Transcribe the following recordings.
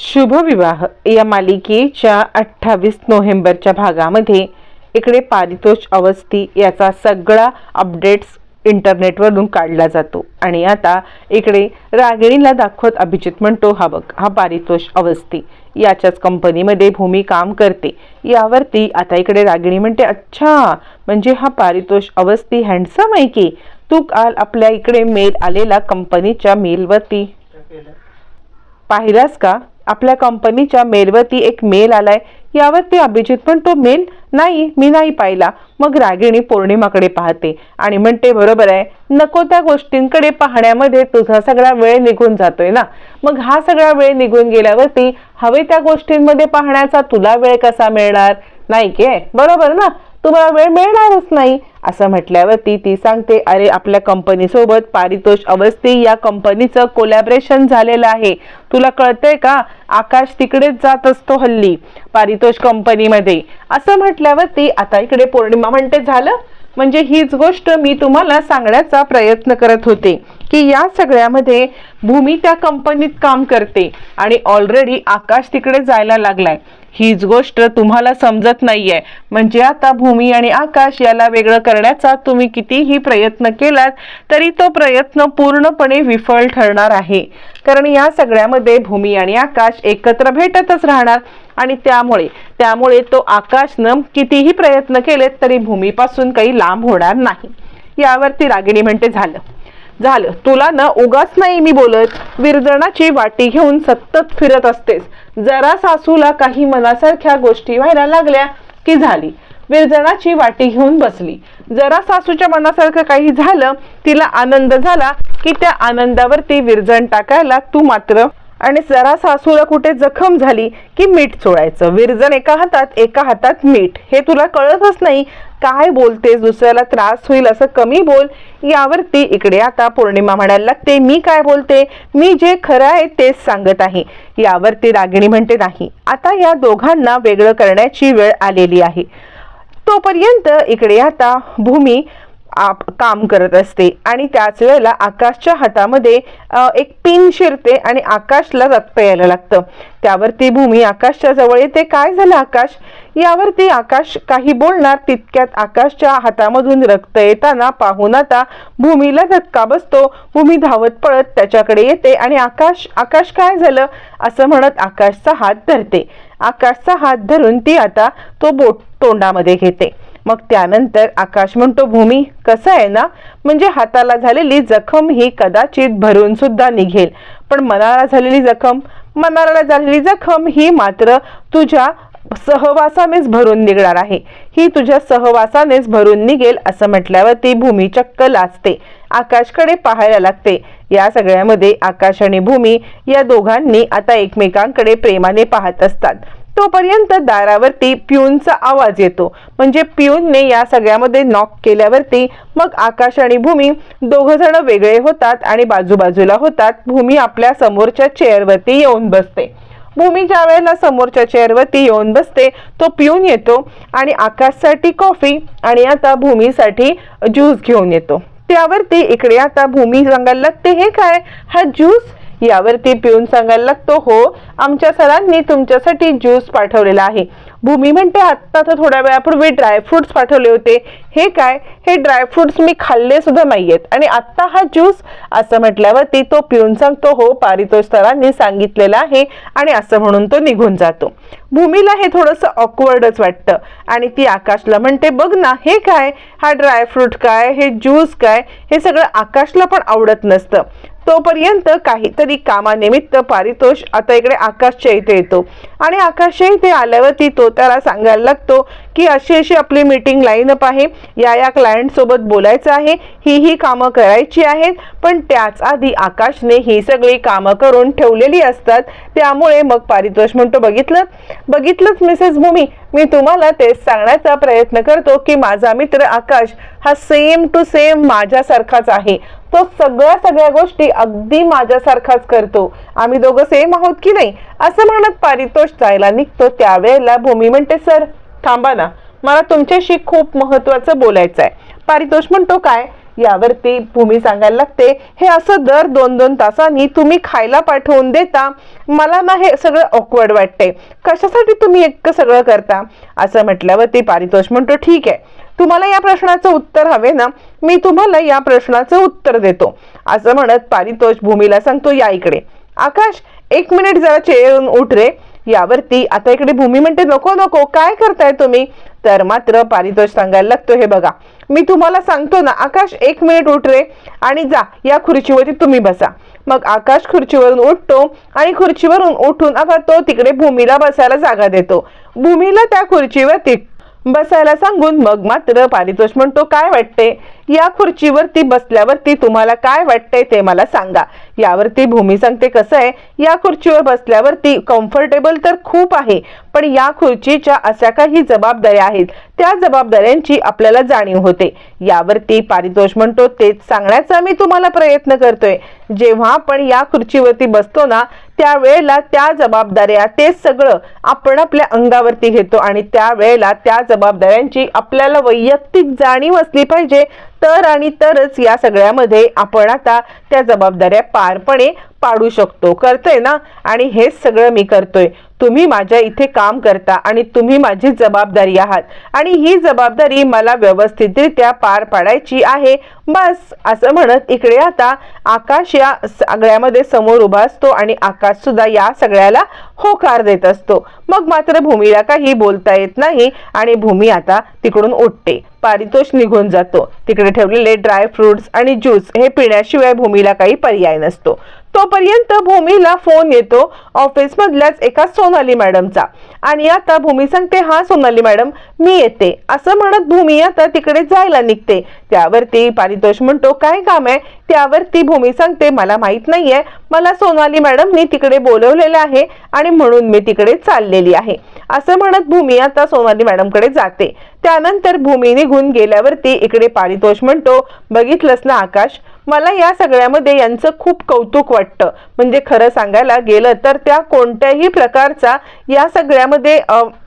शुभविवाह. या मालिकेच्या अठ्ठावीस नोव्हेंबरच्या भागामध्ये इकडे पारितोष अवस्थी याचा सगळा अपडेट्स इंटरनेटवरून काढला जातो. आणि आता इकडे रागिणीला दाखवत अभिजित म्हणतो हा बघ हा पारितोष अवस्थी याच्याच कंपनीमध्ये भूमी काम करते. यावरती आता इकडे रागिणी म्हणते अच्छा म्हणजे हा पारितोष अवस्थी हँडसम आहे की? तू काल आपल्या इकडे मेल आलेला कंपनीच्या मेलवरती पाहिलास का? आपल्या कंपनीच्या मेलवरती एक मेल आलाय. यावरती अभिजित पण तो मेल नाही मी नाही पाहिला. मग रागिणी पौर्णिमाकडे पाहते आणि म्हणते बरोबर आहे. नको त्या गोष्टींकडे पाहण्यामध्ये तुझा सगळा वेळ निघून जातोय ना? मग हा सगळा वेळ निघून गेल्यावरती हवे त्या गोष्टींमध्ये पाहण्याचा तुला वेळ कसा मिळणार? नाही के? बरोबर ना? तुम्हाला वेळ मिळणारच नाही. असं म्हटल्यावरती ती सांगते अरे आपल्या कंपनीसोबत पारितोष अवस्थी या कंपनीचं कोलॅबरेशन झालेलं आहे. तुला कळतंय का? आकाश तिकडेच जात असतो हल्ली पारितोष कंपनीमध्ये. असं म्हटल्यावरती आता इकडे पौर्णिमा म्हणते झालं? म्हणजे हीच गोष्ट मी तुम्हाला सांगण्याचा प्रयत्न करत होते की या सगळ्यामध्ये भूमी त्या कंपनीत काम करते आणि ऑलरेडी आकाश तिकडे जायला लागलाय. हीच गोष्ट तुम्हाला समजत नाहीये. म्हणजे आता भूमी आणि आकाश याला वेगळं करण्याचा तुम्ही कितीही प्रयत्न केलात तरी तो प्रयत्न पूर्णपणे विफळ ठरणार आहे. कारण या सगळ्यामध्ये भूमी आणि आकाश एकत्र भेटतच राहणार. आणि त्यामुळे त्यामुळे तो आकाशनं कितीही प्रयत्न केलेत तरी भूमीपासून काही लांब होणार नाही. यावरती रागिणी म्हणते झालं. झालं. तुला ना उगाच नाही मी बोलत. विरजणाची वाटी घेऊन सतत फिरत असतेस. जरा सासूला काही मनासारख्या गोष्टी व्हायला लागल्या की झाली. विरजणाची वाटी घेऊन बसली. जरा सासूच्या मनासारखं काही झालं तिला आनंद झाला की त्या आनंदावरती विरजण टाकायला तू मात्र आणि जरा सासूला कुठे जखम झाली की मीठ चोळायचं. विरजण एका हातात एका हातात मीठ. हे तुला कळतच नाही. काय बोलतेस? दुसऱ्याला त्रास होईल असं कमी बोल. यावरती इकडे आता पौर्णिमा म्हणायला लागते. मी काय बोलते? मी जे खरं आहे तेच सांगत आहे. यावरती रागिणी म्हणते नाही. आता या दोघांना वेगळं करण्याची वेळ आलेली आहे. तोपर्यंत इकडे आता भूमी आप काम करत असते. आणि त्याच वेळेला आकाशच्या हातामध्ये एक पिन शिरते आणि आकाशला रक्त यायला लागतं. त्यावरती भूमी आकाशच्या जवळ येते. काय झालं आकाश? यावरती आकाश काही बोलणार तितक्यात आकाशच्या हातामधून रक्त येताना पाहून आता भूमीला धक्का बसतो. भूमी धावत पळत त्याच्याकडे येते आणि आकाश आकाश काय झालं? असं म्हणत आकाशचा हात धरते. आकाशचा हात धरून ती आता तो बोट तोंडामध्ये घेते. मग त्यानंतर आकाश म्हणतो भूमी कसं आहे ना? म्हणजे हाताला झालेली जखम ही कदाचित भरून सुद्धा निघेल. पण मनाला झालेली जखम? मनाला झालेली जखम ही मात्र तुझ्या सहवासानेच भरून निघणार आहे. ही तुझ्या सहवासानेच भरून निघेल असं म्हटल्यावर ती भूमी चक्क लाचते आकाशकडे पाहायला लागते. या सगळ्यामध्ये आकाश आणि भूमी या दोघांनी आता एकमेकांकडे प्रेमाने पाहत असतात. तोपर्यंत दारावरती प्यूनचा आवाज येतो. म्हणजे प्यूनने या सगळ्यामध्ये नॉक केल्यावरती मग आकाश आणि भूमी दोघ जण वेगळे होतात आणि बाजूबाजूला होतात. भूमी आपल्या समोरच्या चेअरवरती येऊन बसते. भूमी ज्या वेळेला समोरच्या चेअरवरती येऊन बसते तो पिऊन येतो आणि आकाशसाठी कॉफी आणि आता भूमीसाठी ज्यूस घेऊन येतो. त्यावरती इकडे आता भूमी सांगायला लागते हे काय? हा ज्यूस यावरती पिऊन सांगायला लागतो हो आमच्या सरांनी तुमच्यासाठी ज्यूस पाठवलेला आहे. भूमी म्हणते आत्ता तर थोड्या वेळापूर्वी ड्रायफ्रुट्स पाठवले होते. हे काय? हे ड्रायफ्रुट्स मी खाल्ले सुद्धा नाहीयेत. आणि आत्ता हा ज्यूस असं म्हटल्यावरती तो पिऊन सांगतो हो पारितोष सरांनी सांगितलेला आहे. आणि असं म्हणून तो निघून जातो. भूमीला हे थोडंसं ऑकवर्डच वाटतं. आणि ती आकाशला म्हणते बघ ना हे काय? हा ड्रायफ्रूट काय? हे ज्यूस काय? हे सगळं आकाशला पण आवडत नसतं. तोपर्यंत काहीतरी कामानिमित्त पारितोष आता इकडे आकाशच्या इथे येतो. आणि आकाशच्या इथे आल्यावरती तो त्याला सांगायला लागतो की अशी अशी आपली मीटिंग लाईनअप आहे. या या क्लायंट सोबत बोलायचं आहे. ही ही कामं करायची आहेत. पण त्याच आधी आकाशने ही सगळी कामं करून ठेवलेली असतात. त्यामुळे मग पारितोष म्हणतो बघितलं? बघितलंच मिसेस भूमी. मी तुम्हाला तेच सांगण्याचा प्रयत्न करतो की माझा मित्र आकाश हा सेम टू सेम माझ्यासारखाच आहे. तो सगळ्या सगळ्या गोष्टी अगदी माझ्यासारखाच करतो. आम्ही दोघं सेम आहोत की नाही असं म्हणत पारितोष जायला निघतो. त्यावेळेला भूमी म्हणते सर थांबा ना. मला तुमच्याशी खूप महत्वाचं बोलायचं आहे पारितोष म्हणतो काय? यावरती भूमी सांगायला लागते. हे असं दर दोन दोन तासांनी तुम्ही खायला पाठवून देता. मला ना हे सगळं ऑकवर्ड वाटते कशासाठी तुम्ही एक सगळं करता? असं म्हटल्यावरती पारितोष म्हणतो ठीक आहे. तुम्हाला या प्रश्नाचं उत्तर हवे ना? मी तुम्हाला या प्रश्नाचं उत्तर देतो. असं म्हणत पारितोष भूमीला सांगतो या इकडे. आकाश एक मिनिट जरा चेअरून उठ रे. यावरती. आता इकडे भूमी म्हणते नको नको काय करताय तुम्ही? तर मात्र पारितोष सांगायला लागतो हे बघा मी तुम्हाला सांगतो ना आकाश एक मिनिट उठ रे आणि जा या खुर्चीवरती तुम्ही बसा. मग आकाश खुर्चीवरून उठतो आणि खुर्चीवरून उठून आता तो तिकडे भूमीला बसायला जागा देतो. भूमीला त्या खुर्चीवरती बसायला सांगून मग मात्र पारितोष म्हणतो काय वाटते? या खुर्चीवरती बसल्यावरती तुम्हाला काय वाटतंय ते मला सांगा. यावरती भूमी सांगते कसं आहे या खुर्चीवर बसल्यावरती कम्फर्टेबल तर खूप आहे पण या खुर्चीच्या अशा काही जबाबदाऱ्या आहेत. त्या जबाबदाऱ्यांची आपल्याला जाणीव होते. यावरती पारितोष म्हणतो तेच सांगण्याचा मी तुम्हाला प्रयत्न करतोय. जेव्हा आपण या खुर्चीवरती बसतो ना त्यावेळेला त्या जबाबदाऱ्या ते सगळं आपण आपल्या अंगावरती घेतो आणि त्यावेळेला त्या जबाबदाऱ्यांची आपल्याला वैयक्तिक जाणीव असली पाहिजे. तर आणि तरच या सगळ्यामध्ये आपण आता त्या जबाबदाऱ्या पारपणे पाडू शकतो. करतोय ना? आणि हेच सगळं मी करतोय. तुम्ही माझ्या इथे काम करता आणि तुम्ही माझी जबाबदारी आहात. आणि ही जबाबदारी मला व्यवस्थितरित्या पार पाडायची आहे. बस असं म्हणत इकडे आता आकाश या सगळ्यामध्ये समोर उभा असतो आणि आकाश सुद्धा या सगळ्याला होकार देत असतो. मग मात्र भूमीला काही बोलता येत नाही आणि भूमी आता तिकडून उठते पारितोष निघून जातो. तिकडे ठेवलेले ड्राय फ्रुट्स आणि ज्यूस हे पिण्याशिवाय भूमीला काही पर्याय नसतो. तोपर्यंत भूमीला फोन येतो. ऑफिस मधल्याच एका सोनाली मॅडमचा. आणि आता भूमी सांगते हा सोनाली मॅडम मी येते. असं म्हणत भूमी आता तिकडे जायला निघते. त्यावरती पारितोष म्हणतो काय काम आहे? त्यावरती भूमी सांगते मला माहीत नाहीये. मला सोनाली मॅडमनी तिकडे बोलवलेलं आहे आणि म्हणून मी तिकडे चाललेली आहे. असं म्हणत भूमी आता सोनाली मॅडमकडे जाते. त्यानंतर भूमी निघून गेल्यावरती इकडे पारितोष म्हणतो बघितलंस ना आकाश? मला या सगळ्यामध्ये यांचं खूप कौतुक वाटतं. म्हणजे खरं सांगायला गेलं तर त्या कोणत्याही प्रकारचा या सगळ्यामध्ये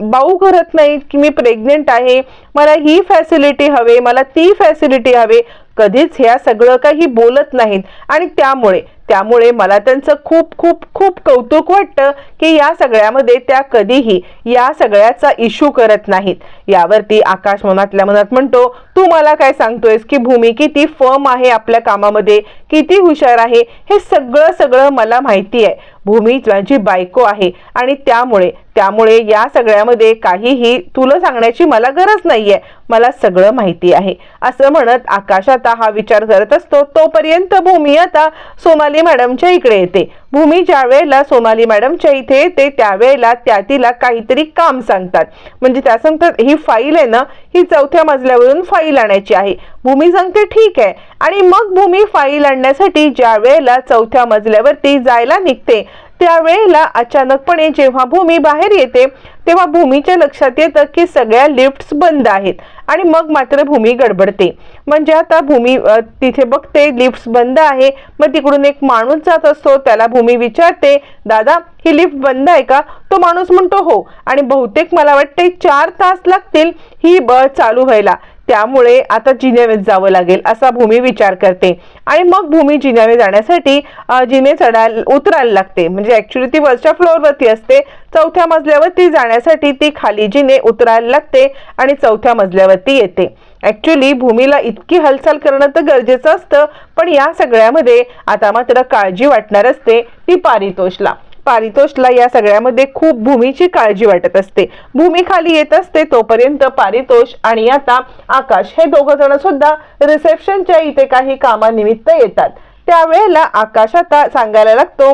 बाऊ करत नाही की मी प्रेग्नेंट आहे मला ही फॅसिलिटी हवे मला ती फॅसिलिटी हवे. कधीच ह्या सगळं काही बोलत नाहीत. आणि त्यामुळे त्यामुळे मला त्यांचं खूप खूप खूप कौतुक वाटतं की या सगळ्यामध्ये त्या कधीही या सगळ्याचा इश्यू करत नाहीत. यावरती आकाश मनातल्या मनात म्हणतो तू मला काय सांगतोयस की भूमी किती फर्म आहे आपल्या कामामध्ये? किती हुशार आहे? हे सगळं सगळं मला माहिती आहे. भूमी माझी बायको आहे आणि त्यामुळे त्यामुळे या सगळ्यामध्ये काहीही तुला सांगण्याची मला गरज नाहीये. मला सगळं माहिती आहे. असं म्हणत आकाश आता हा विचार करत असतो. तोपर्यंत भूमी आता सोनाली मॅडमच्या इकडे येते. भूमी ज्या वेळेला सोनाली मॅडमच्या इथे येते त्यावेळेला त्या तिला काहीतरी काम सांगतात. म्हणजे त्या सांगतात ही फाईल आहे ना ही चौथ्या मजल्यावरून फाईल आणायची आहे. भूमी सांगते ठीक आहे. आणि मग भूमी फाईल आणण्यासाठी ज्या वेळेला चौथ्या मजल्यावरती जायला निघते त्यावेळेला अचानकपणे जेव्हा भूमी बाहेर येते तेव्हा भूमीच्या लक्षात येतं की सगळ्या लिफ्ट्स बंद आहेत आणि मग मात्र भूमी गडबडते. म्हणजे आता भूमी तिथे बघते लिफ्ट्स बंद आहे मग तिकडून एक माणूस जात असतो त्याला भूमी विचारते दादा ही लिफ्ट बंद आहे का? तो माणूस म्हणतो हो. आणि बहुतेक मला वाटते चार तास लागतील ही ब चालू व्हायला. त्यामुळे आता जिनेवेत जावं लागेल असा भूमी विचार करते. आणि मग भूमी जिन्यावे जाण्यासाठी जिने चढायला उतरायला लागते. म्हणजे ऍक्च्युली ती वरच्या फ्लोअरवरती असते. चौथ्या मजल्यावरती जाण्यासाठी ती खाली जिने उतरायला लागते आणि चौथ्या मजल्यावरती येते. ऍक्च्युली भूमीला इतकी हालचाल करणं तर गरजेचं असतं पण या सगळ्यामध्ये आता मात्र काळजी वाटणार असते ती पारितोषला पारितोषला या सगळ्यामध्ये खूप भूमीची काळजी वाटत असते. भूमी खाली येत असते तोपर्यंत पारितोष आणि आता आकाश हे दोघ जण सुद्धा रिसेप्शनच्या इथे काही कामानिमित्त येतात. त्यावेळेला आकाश आता सांगायला लागतो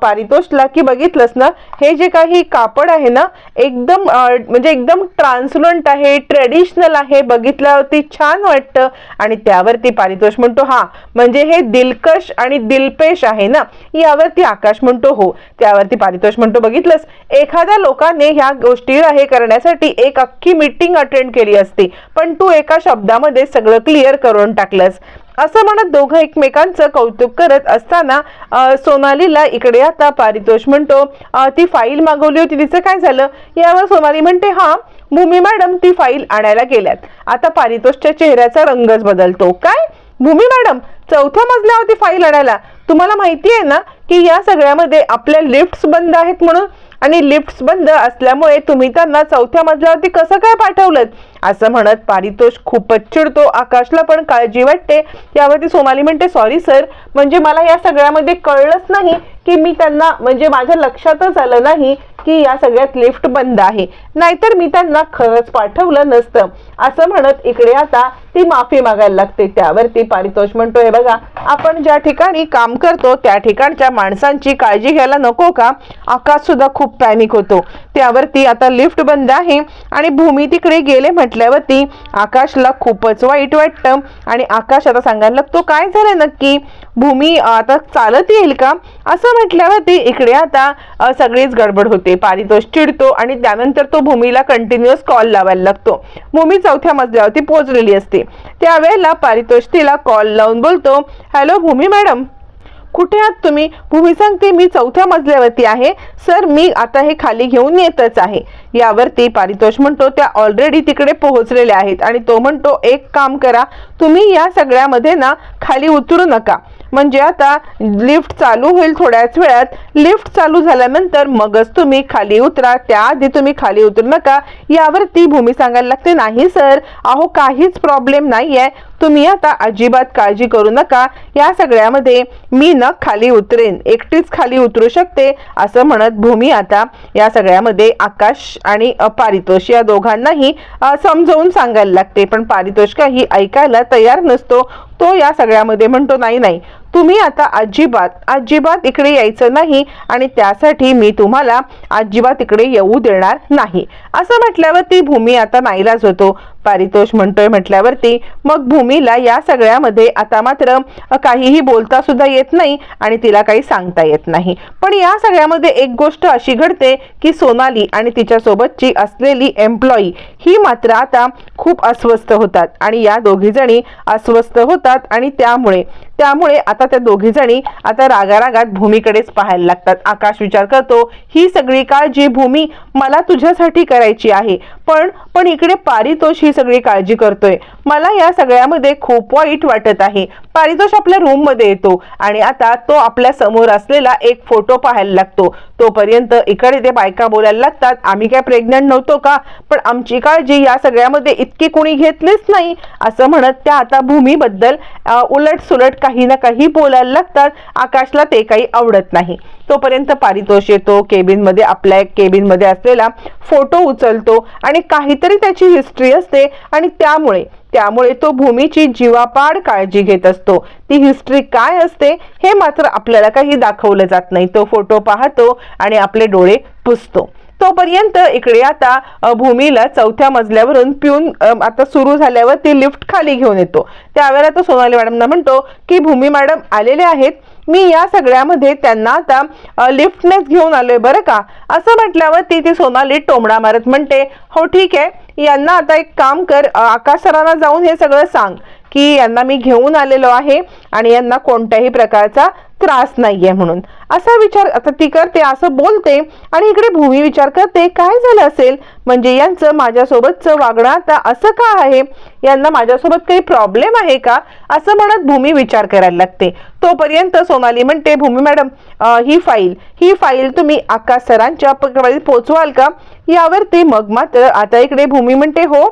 पारितोषला की बघितलंस ना हे जे काही कापड आहे ना एकदम म्हणजे एकदम ट्रान्सलंट आहे ट्रेडिशनल आहे बघितल्यावरती छान वाटतं. आणि त्यावरती पारितोष म्हणतो हा म्हणजे हे दिलकश आणि दिलपेश आहे ना यावरती आकाश म्हणतो हो. त्यावरती पारितोष म्हणतो बघितलंस एखाद्या लोकांनी ह्या गोष्टीला हे करण्यासाठी एक अख्खी मीटिंग अटेंड केली असती पण तू एका शब्दामध्ये सगळं क्लिअर करून टाकलंस. असं म्हणत दोघं एकमेकांचं कौतुक करत असताना सोनालीला इकडे आता पारितोष म्हणतो ती फाईल मागवली होती तिचं काय झालं? यावर सोनाली म्हणते हा भूमी मॅडम ती फाईल आणायला गेल्यात. आता पारितोषच्या चेहऱ्याचा रंगच बदलतो. काय? भूमी मॅडम चौथ्या मजल्यावरती फाईल आणायला. तुम्हाला माहिती आहे ना की या सगळ्यामध्ये आपल्या लिफ्ट्स बंद आहेत म्हणून? आणि लिफ्ट्स बंद असल्यामुळे तुम्ही त्यांना चौथ्या मजल्यावरती कसं काय पाठवलं असं म्हणत पारितोष खूपच चिडतो. आकाशला पण काळजी वाटते. यावरती सोनाली म्हणते सॉरी सर म्हणजे मला या सगळ्यामध्ये कळलंच नाही की मी त्यांना म्हणजे माझ्या लक्षातच आलं नाही की या सगळ्यात लिफ्ट बंद आहे. नाहीतर मी त्यांना खरंच पाठवलं नसतं. असं म्हणत इकडे आता ती माफी मागायला लागते. त्यावरती पारितोष म्हणतो हे बघा आपण ज्या ठिकाणी काम करतो त्या ठिकाणच्या माणसांची काळजी घ्यायला नको का? आकाश सुद्धा खूप पॅनिक होतो. त्यावरती आता लिफ्ट बंद आहे आणि भूमी तिकडे गेले म्हटल्यावरती आकाशला खूपच वाईट वाटतं. आणि आकाश आता सांगायला लागतो काय झालं नक्की? भूमी आता चालत येईल का? असं म्हटल्यावरती इकडे आता सगळीच गडबड होते. पारितोष चिडतो आणि त्यानंतर तो भूमीला कंटिन्युअस कॉल लावायला लागतो. भूमी चौथ्या मजल्यावरती पोहोचलेली असते. त्यावेळेला पारितोष तिला कॉल लावून बोलतो हॅलो भूमी मॅडम कुठे आहात तुम्ही? भूमी सांगते मी चौथ्या मजल्यावरती आहे. सर मी आता हे खाली घेऊन येतच आहे. यावरती पारितोष म्हणतो त्या ऑलरेडी तिकडे पोहोचलेल्या आहेत. आणि तो म्हणतो एक काम करा तुम्ही या सगळ्यामध्ये ना खाली उतरू नका. म्हणजे आता लिफ्ट चालू होईल थोड्याच वेळात. लिफ्ट चालू झाल्यानंतर मगच तुम्ही खाली उतरा. त्याआधी तुम्ही खाली उतरू नका. यावरती भूमी सांगायला लागते नाही सर. अहो काहीच प्रॉब्लेम नाही आहे तुम्ही आता अजिबात काळजी करू नका. या सगळ्यामध्ये मी न खाली उतरेन. एकटीच खाली उतरू शकते असं म्हणत भूमी आता या सगळ्यामध्ये आकाश आणि पारितोष या दोघांनाही समजवून समजावून सांगायला लागते. पण पारितोष काही ऐकायला तयार नसतो. तो या सगळ्यामध्ये म्हणतो नाही नाही. तुम्ही आता अजिबात अजिबात इकडे यायचं नाही आणि त्यासाठी मी तुम्हाला अजिबात इकडे येऊ देणार नाही. असं म्हटल्यावर ती भूमी आता नाईलाज होतो. पारितोष म्हणतोय म्हटल्यावरती मग भूमीला या सगळ्यामध्ये आता मात्र काहीही बोलता सुद्धा येत नाही आणि तिला काही सांगता येत नाही. पण या सगळ्यामध्ये एक गोष्ट अशी घडते की सोनाली आणि तिच्यासोबतची असलेली एम्प्लॉई ही मात्र आता खूप अस्वस्थ होतात आणि या दोघीजणी अस्वस्थ होतात आणि त्यामुळे त्यामुळे आता त्या दोघीजणी आता रागारागात भूमीकडेच पाहायला लागतात. आकाश विचार करतो ही सगळी काळजी भूमी मला तुझ्यासाठी करायची आहे. पण पण इकडे पारितोष ही सगळी काळजी करतोय. मला या सगळ्यामध्ये खूप वाईट वाटत आहे. पारितोष आपल्या रूममध्ये येतो आणि आता तो आपल्यासमोर असलेला एक फोटो पाहायला लागतो. तोपर्यंत इकडे ते बायका बोलायला लागतात आम्ही काय प्रेग्नंट नव्हतो का? पण आमची काळजी या सगळ्यामध्ये इतकी कोणी घेतलीच नाही. असं म्हणत त्या आता भूमीबद्दल उलट सुलट काही ना काही बोलायला लागतात. आकाशला ते काही आवडत नाही. तोपर्यंत पारितोष येतो केबिनमध्ये आपल्या केबिनमध्ये असलेला फोटो उचलतो आणि काहीतरी त्याची हिस्ट्री असते आणि त्यामुळे त्यामुळे तो भूमीची जीवापाड काळजी घेत असतो. ती हिस्ट्री काय असते हे मात्र आपल्याला काही दाखवलं जात नाही. तो फोटो पाहतो आणि आपले डोळे पुसतो. तोपर्यंत इकडे आता भूमीला चौथ्या मजल्यावरून पिऊन आता सुरू झाल्यावर ती लिफ्ट खाली घेऊन येतो. त्यावेळेला तो सोनाली मॅडमना म्हणतो की भूमी मॅडम आलेले आहेत मी या सगळ्यामध्ये त्यांना आता लिफ्टनेच घेऊन आलोय बरं का? असं म्हटल्यावर ती ती सोनाली टोमडा मारत म्हणते हो ठीक आहे. यांना आता एक काम कर आकाश सरांना जाऊन हे सगळं सांग की यांना मी घेऊन आलेलो आहे आणि यांना कोणत्याही प्रकारचा त्रास नाहीये म्हणून. असा विचार आता ती करते असं बोलते आणि इकडे भूमी विचार करते काय झालं असेल? म्हणजे यांचं माझ्यासोबतचं वागणं आता असं का आहे? यांना माझ्यासोबत काही प्रॉब्लेम आहे का? असं म्हणत भूमी विचार करायला लागते. तोपर्यंत सोनाली म्हणते भूमी मॅडम ही फाईल ही फाईल तुम्ही आकाश सरांच्या पकडे पोचवाल का? यावरती मग मात्र आता इकडे भूमी म्हणते हो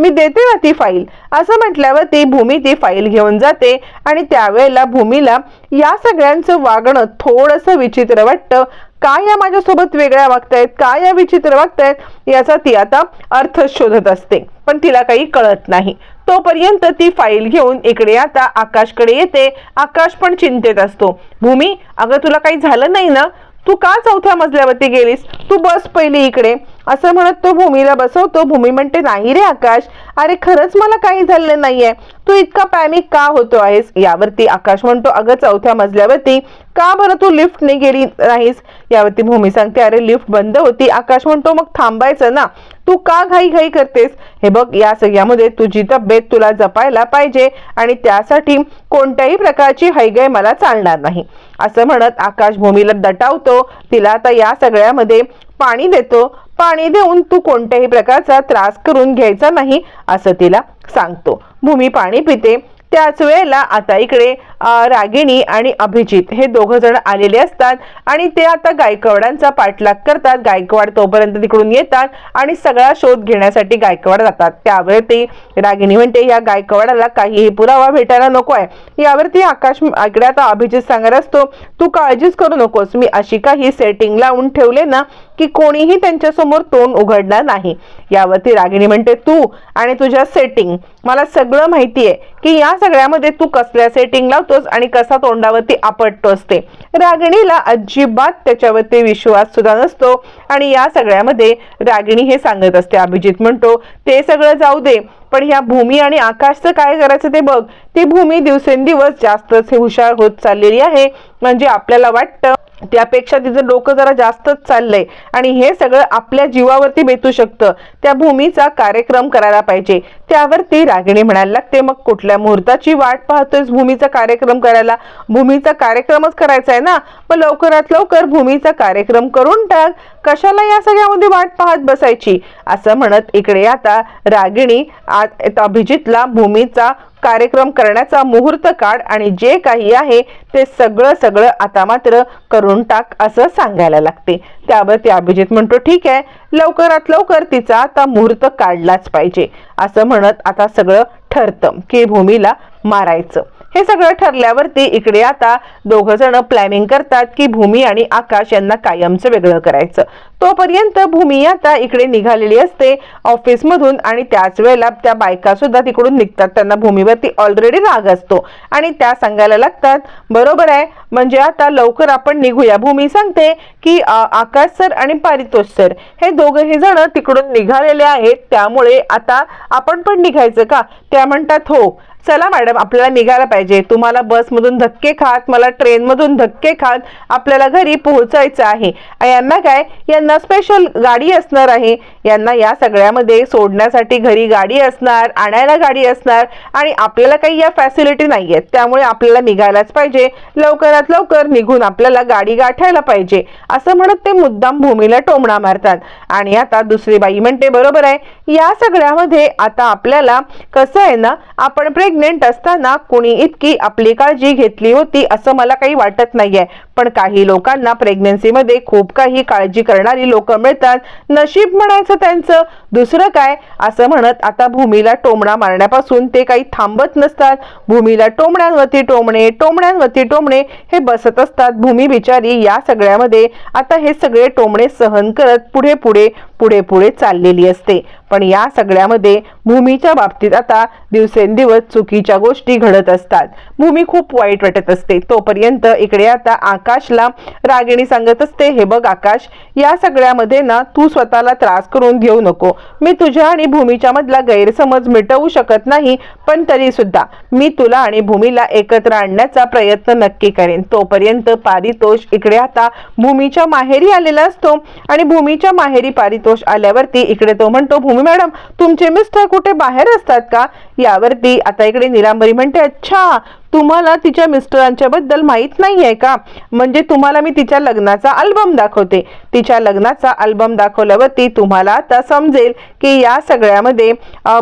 मी देते ना ती फाईल असं म्हटल्यावर ती भूमी ती फाईल घेऊन जाते आणि त्यावेळेला भूमीला या सगळ्यांचं वागणं थोडंसं विचित्र वाटतं. काय या माझ्यासोबत वेगळ्या वागतायत? काय या विचित्र वागतायत? याचा ती आता अर्थ शोधत असते. पण तिला काही कळत नाही. तोपर्यंत ती फाईल घेऊन इकडे आता आकाशकडे येते. आकाश पण चिंतेत असतो. भूमी अगं तुला काही झालं नाही ना? तू का चौथ्या मजल्यावरती गेलीस? तू बस पहिली इकडे. असं म्हणत तो भूमीला बसवतो. भूमी म्हणते नाही रे आकाश अरे खरंच मला काही झालेलं नाहीये. तू इतका पॅनिक का होतो आहेस? यावरती आकाश म्हणतो अगं चौथ्या मजल्यावरती का बरं तू लिफ्टने गेली नाहीस? यावरती भूमी सांगते अरे लिफ्ट बंद होती. आकाश म्हणतो मग थांबायचं ना. तू का घाई घाई करतेस? हे बघ या सगळ्यामध्ये तुझी तब्येत तुला जपायला पाहिजे आणि त्यासाठी कोणत्याही प्रकारची हैगाई मला चालणार नाही. असं म्हणत आकाश भूमीला दटावतो. तिला आता या सगळ्यामध्ये पाणी देतो पाणी देऊन तू कोणत्याही प्रकारचा त्रास करून घ्यायचा नाही असं तिला सांगतो. भूमी पाणी पिते त्याच वेळेला आता इकडे रागिणी आणि अभिजित हे दोघ जण आलेले असतात आणि ते आता गायकवाडांचा पाठलाग करतात. गायकवाड तोपर्यंत तिकडून येतात आणि सगळा शोध घेण्यासाठी गायकवाड जातात. त्यावरती रागिणी म्हणते या गायकवाडाला काहीही पुरावा भेटायला नको आहे यावरती आकाश इकडे आता अभिजित सांगत असतो तू काळजीच करू नकोस. मी अशी काही सेटिंग लावून ठेवले ना की कोणीही त्यांच्यासमोर तोंड उघडणार नाही. यावरती रागिणी म्हणते तू आणि तुझ्या सेटिंग मला सगळं माहिती आहे की या सगळ्यामध्ये तू कसल्या सेटिंग लावतोस आणि कसा तोंडावरती आपटतोस ते रागिणीला अजिबात त्याच्यावरती विश्वास सुद्धा नसतो आणि या सगळ्यामध्ये रागिणी हे सांगत असते. अभिजित म्हणतो ते सगळं जाऊ दे. पण ह्या भूमी आणि आकाशचं काय करायचं ते बघ. ती भूमी दिवसेंदिवस जास्तच हुशार होत चाललेली आहे. म्हणजे आपल्याला वाटतं त्यापेक्षा तिचं डोकं जरा जास्तच चाललंय. आणि हे सगळं आपल्या जीवावरती बेतू शकतं. त्या भूमीचा कार्यक्रम करायला पाहिजे. त्यावरती रागिणी म्हणायला लागते मग कुठल्या मुहूर्ताची वाट पाहतोय भूमीचा कार्यक्रम करायला? भूमीचा कार्यक्रमच करायचा आहे ना? मग लवकरात लवकर भूमीचा कार्यक्रम करून टाक. कशाला या सगळ्यामध्ये वाट पाहत बसायची? असं म्हणत इकडे आता रागिणी आ- अभिजितला भूमीचा कार्यक्रम करण्याचा मुहूर्त काढ आणि जे काही आहे ते सगळं सगळं आता मात्र करून टाक असं सांगायला लागते. त्यावर ते अभिजित म्हणतो ठीक आहे लवकरात लवकर तिचा आता मुहूर्त काढलाच पाहिजे. असं म्हणत आता सगळं ठरतं की भूमीला मारायचं. हे सगळं ठरल्यावरती इकडे आता दोघ जण प्लॅनिंग करतात की भूमी आणि आकाश यांना कायमचं वेगळं करायचं. तोपर्यंत भूमी आता इकडे निघालेली असते ऑफिसमधून आणि त्याच वेळेला त्या बायका सुद्धा तिकडून निघतात. त्यांना भूमीवरती ऑलरेडी राग असतो. आणि त्या सांगायला लागतात बरोबर आहे म्हणजे आता लवकर आपण निघूया. भूमी सांगते की आकाश सर आणि पारितोष सर हे दोघंही जण तिकडून निघालेले आहेत त्यामुळे आता आपण पण निघायचं का? त्या म्हणतात हो. चला मॅडम आपल्याला निघायला पाहिजे. तुम्हाला बसमधून धक्के खात मला ट्रेनमधून धक्के खात आपल्याला घरी पोहोचायचं आहे. यांना काय? यांना स्पेशल गाडी असणार आहे. यांना या सगळ्यामध्ये सोडण्यासाठी घरी गाडी असणार आणायला गाडी असणार आणि आपल्याला काही या फॅसिलिटी नाही आहेत त्यामुळे आपल्याला निघायलाच पाहिजे. लवकरात लवकर निघून आपल्याला गाडी गाठायला पाहिजे. असं म्हणत ते मुद्दाम भूमीला टोमणा मारतात. आणि आता दुसरी बाई म्हणते बरोबर आहे. या सगळ्यामध्ये आता आपल्याला कसं आहे ना आपण प्रेग्नेंट असताना कुणी इतकी आपली काळजी घेतली होती असं मला काही वाटत नाहीये. पण काही लोकांना प्रेग्नन्सीमध्ये खूप काही काळजी करणारी लोक मिळतात. नशीब म्हणायचं त्यांचं. दुसरं काय? असं म्हणत आता भूमीला टोमणा मारण्यापासून ते काही थांबत नसतात. भूमीला टोमण्यांवरती टोमणे टोमण्यांवरती टोमणे हे बसत असतात. भूमी बिचारी या सगळ्यामध्ये आता हे सगळे टोमणे सहन करत पुढे पुढे पुढे पुढे चाललेली असते. पण या सगळ्यामध्ये भूमीच्या बाबतीत आता दिवसेंदिवस चुकीच्या गोष्टी घडत असतात. भूमी खूप वाईट वाटत असते. तोपर्यंत इकडे आता आकाशला रागिणी सांगत असते हे बघ आकाश या सगळ्यामध्ये ना तू स्वतःला त्रास करून घेऊ नको. मी तुझ्या आणि भूमीच्या मधला गैरसमज मिटवू शकत नाही पण तरी सुद्धा मी तुला आणि भूमीला एकत्र आणण्याचा प्रयत्न नक्की करेन. तोपर्यंत पारितोष इकडे आता भूमीच्या माहेरी आलेला असतो आणि भूमीच्या माहेरी पारितोष आल्यावरती इकडे तो म्हणतो भूमी मॅडम तुमचे मिस्टर कुठे बाहेर असतात का? यावरती आता इकडे निलांबरी म्हणते अच्छा तुम्हाला तिच्या मिस्टरांच्या बद्दल नाही आहे का? म्हणजे तुम्हाला मी तिच्या लग्नाचा अल्बम दाखवते. तिच्या लग्नाचा अल्बम दाखवल्यावरती तुम्हाला आता समजेल की या सगळ्यामध्ये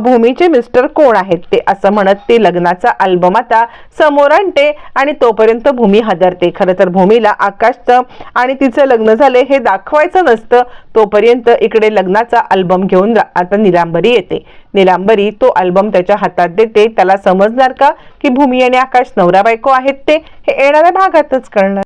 भूमीचे मिस्टर कोण आहेत ते. असं म्हणत ते लग्नाचा अल्बम आता समोर आणते आणि तोपर्यंत भूमी हादरते. खरं तर भूमीला आकाशचं आणि तिचं लग्न झाले हे दाखवायचं नसतं. तोपर्यंत इकडे लग्नाचा अल्बम घेऊन आता निलांबरी येते. निलांबरी तो अल्बम त्याच्या हातात देते. त्याला समजणार का की भूमी आणि आकाश नवरा बायको आहेत ते हे येणाऱ्या भागातच कळणार.